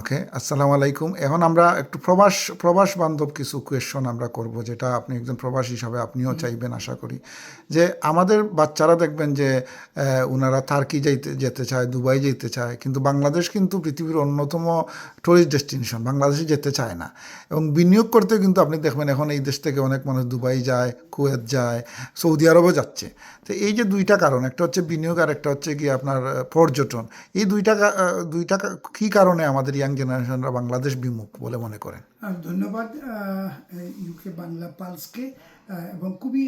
ওকে আসসালামু আলাইকুম। এখন আমরা একটু প্রবাস প্রবাস বান্ধব কিছু কোয়েশন আমরা করব যেটা আপনি একজন প্রবাস হিসাবে আপনিও চাইবেন আশা করি। যে আমাদের বাচ্চারা দেখবেন যে ওনারা তার্কি যাইতে যেতে চায় দুবাই যেতে চায় কিন্তু বাংলাদেশ কিন্তু পৃথিবীর অন্যতম টুরিস্ট ডেস্টিনেশন বাংলাদেশে যেতে চায় না। এবং বিনিয়োগ করতে কিন্তু আপনি দেখবেন এখন এই দেশ থেকে অনেক মানুষ দুবাই যায় কুয়েত যায় সৌদি আরবও যাচ্ছে। তো এই যে দুইটা কারণ একটা হচ্ছে বিনিয়োগ আর একটা হচ্ছে কি আপনার পর্যটন। এই দুইটা দুইটা কা- কী কারণে আমাদের ইয়াং জেনারেশনরা বাংলাদেশ বিমুখ বলে মনে করেন। আর ধন্যবাদ ইউকে বাংলা পালসকে এবং খুবই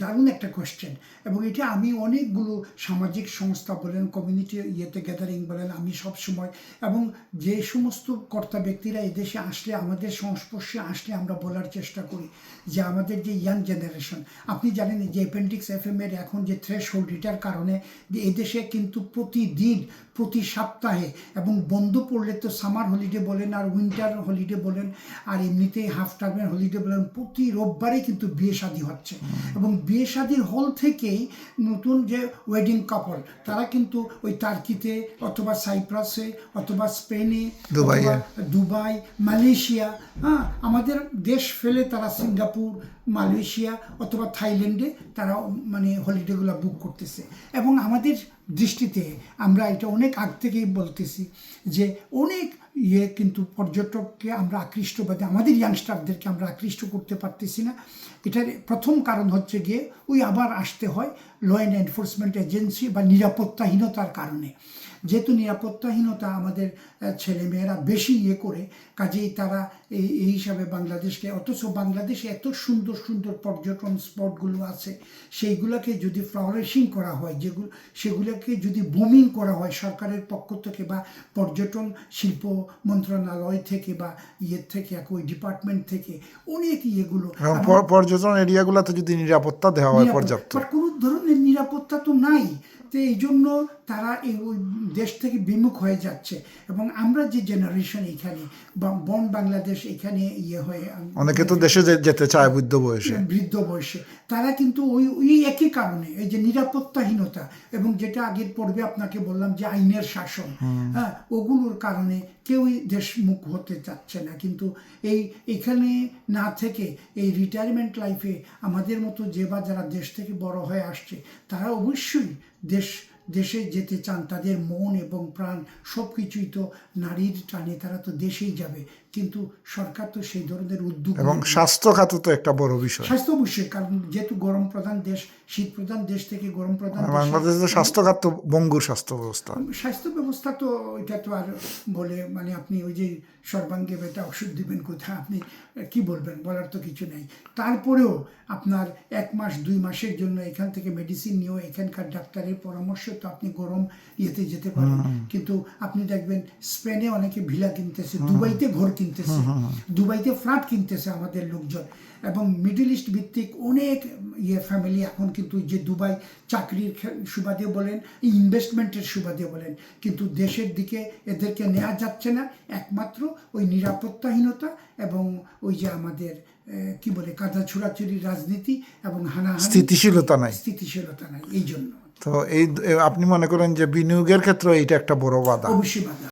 দারুণ একটা কোয়েশ্চেন এবং এটা আমি অনেকগুলো সামাজিক সংস্থা বলেন কমিউনিটি ইয়েতে গ্যাদারিং বলেন, আমি সব সময় এবং যে সমস্ত কর্তা ব্যক্তিরা এদেশে আসলে, আমাদের সংস্পর্শে আসলে আমরা বলার চেষ্টা করি যে আমাদের যে ইয়াং জেনারেশন আপনি জানেন যে অ্যাপেন্ডিক্স এফ এর এখন যে থ্রেশ হোল্ড এটার কারণে এদেশে কিন্তু প্রতিদিন, প্রতি সপ্তাহে এবং বন্ধ পড়লে তো সামার হলিডে বলেন আর উইন্টার হলিডে বলেন, আর এমনিতেই হাফ টার্মের হলিডে বলেন, প্রতি রোববারে কিন্তু বিয়ে শাদী হচ্ছে। এবং বিয়ে শাদীর হল থেকেই নতুন যে ওয়েডিং কাপল তারা কিন্তু ওই টার্কিতে অথবা সাইপ্রাসে অথবা স্পেনে দুবাইয়ে। অথবা দুবাই মালয়েশিয়া হ্যাঁ আমাদের দেশ ফেলে তারা সিঙ্গাপুর মালয়েশিয়া অথবা থাইল্যান্ডে তারা মানে হলিডেগুলো বুক করতেছে এবং আমাদের দৃষ্টিতে আমরা এটা অনেক আগ থেকেই বলতেছি যে অনেক ইয়ে কিন্তু পর্যটককে আমরা আকৃষ্ট বা আমাদের ইয়াংস্টারদেরকে আমরা আকৃষ্ট করতে পারতেছি না। এটার প্রথম কারণ হচ্ছে গিয়ে ওই আবার আসতে হয় ল অ্যান্ড এনফোর্সমেন্ট এজেন্সি বা নিরাপত্তাহীনতার কারণে। যেহেতু নিরাপত্তাহীনতা আমাদের ছেলেমেয়েরা বেশি ইয়ে করে কাজেই তারা এই এই হিসাবে বাংলাদেশকে অথচ বাংলাদেশে এত সুন্দর সুন্দর পর্যটন স্পটগুলো আছে সেইগুলোকে যদি ফ্লাওয়ারিশিং করা হয় যেগুলো সেগুলোকে যদি বুমিং করা হয় সরকারের পক্ষ থেকে বা পর্যটন শিল্প মন্ত্রণালয় থেকে বা ইয়ের থেকে ওই ডিপার্টমেন্ট থেকে অনেক ইয়েগুলো পর্যটন এরিয়াগুলোতে যদি নিরাপত্তা দেওয়া হয় পর্যাপ্ত। কোনো ধরনের নিরাপত্তা তো নাই। তো এই জন্য তারা এই ওই দেশ থেকে বিমুখ হয়ে যাচ্ছে। এবং আমরা যে জেনারেশন এখানে বন বাংলাদেশ এখানে ইয়ে হয়ে অনেকে তো দেশে যেতে চায় বৃদ্ধ বয়সে। বৃদ্ধ বয়সে। তারা কিন্তু ওই ওই একই কারণে এই যে নিরাপত্তাহীনতা এবং যেটা আগের পর্বে আপনাকে বললাম যে আইনের শাসন হ্যাঁ ওগুলোর কারণে কেউই দেশমুখ হতে চাচ্ছে না। কিন্তু এই এখানে না থেকে এই রিটায়ারমেন্ট লাইফে আমাদের মতো যে বা যারা দেশ থেকে বড় হয়ে আসছে তারা অবশ্যই দেশ দেশে যেতে চান, তাদের মন এবং প্রাণ সব কিছুই তো নারীর টানে, তারা তো দেশেই যাবে। কিন্তু সরকার তো সেই ধরনের উদ্যোগ এবং স্বাস্থ্য খাত তো একটা বড় বিষয়। স্বাস্থ্য অবশ্যই কারণ যেহেতু গরম প্রধান দেশ শীত প্রধান দেশ থেকে গরম প্রধান দেশে- বাংলাদেশে তো স্বাস্থ্য খাত তো বঙ্গুর স্বাস্থ্য ব্যবস্থা। স্বাস্থ্য ব্যবস্থা তো এটা তো আর বলে মানে আপনি ওই যে সর্বাঙ্গে বেটা ওষুধ দিবেন কোথায় আপনি কি বলবেন বলার তো কিছু নেই। তারপরেও আপনার এক মাস দুই মাসের জন্য এখান থেকে মেডিসিন নিয়েও এখানকার ডাক্তারের পরামর্শ তো আপনি গরম ইয়েতে যেতে পারেন। কিন্তু আপনি দেখবেন স্পেনে অনেকে ভিলা কিনতেছে দুবাইতে ঘর কিনতেছে। দুবাইতে ফ্ল্যাট কিনতেছে আমাদের লোকজন। এবং মিডল ইস্ট ভিত্তিক অনেক ইয়ে ফ্যামিলি এখন কিন্তু যে দুবাই চাকরির সুবাদে বলেন ইনভেস্টমেন্টের সুবাদে বলেন কিন্তু দেশের দিকে এদেরকে নেওয়া যাচ্ছে না। একমাত্র ওই নিরাপত্তাহীনতা এবং ওই যে আমাদের কি বলে কাদা ছোড়াছুড়ি রাজনীতি এবং হানা স্থিতিশীলতা নাই। স্থিতিশীলতা নাই এই জন্য। তো এই আপনি মনে করেন যে বিনিয়োগের ক্ষেত্রে এইটা একটা বড় বাধা? অবশ্যই বাধা।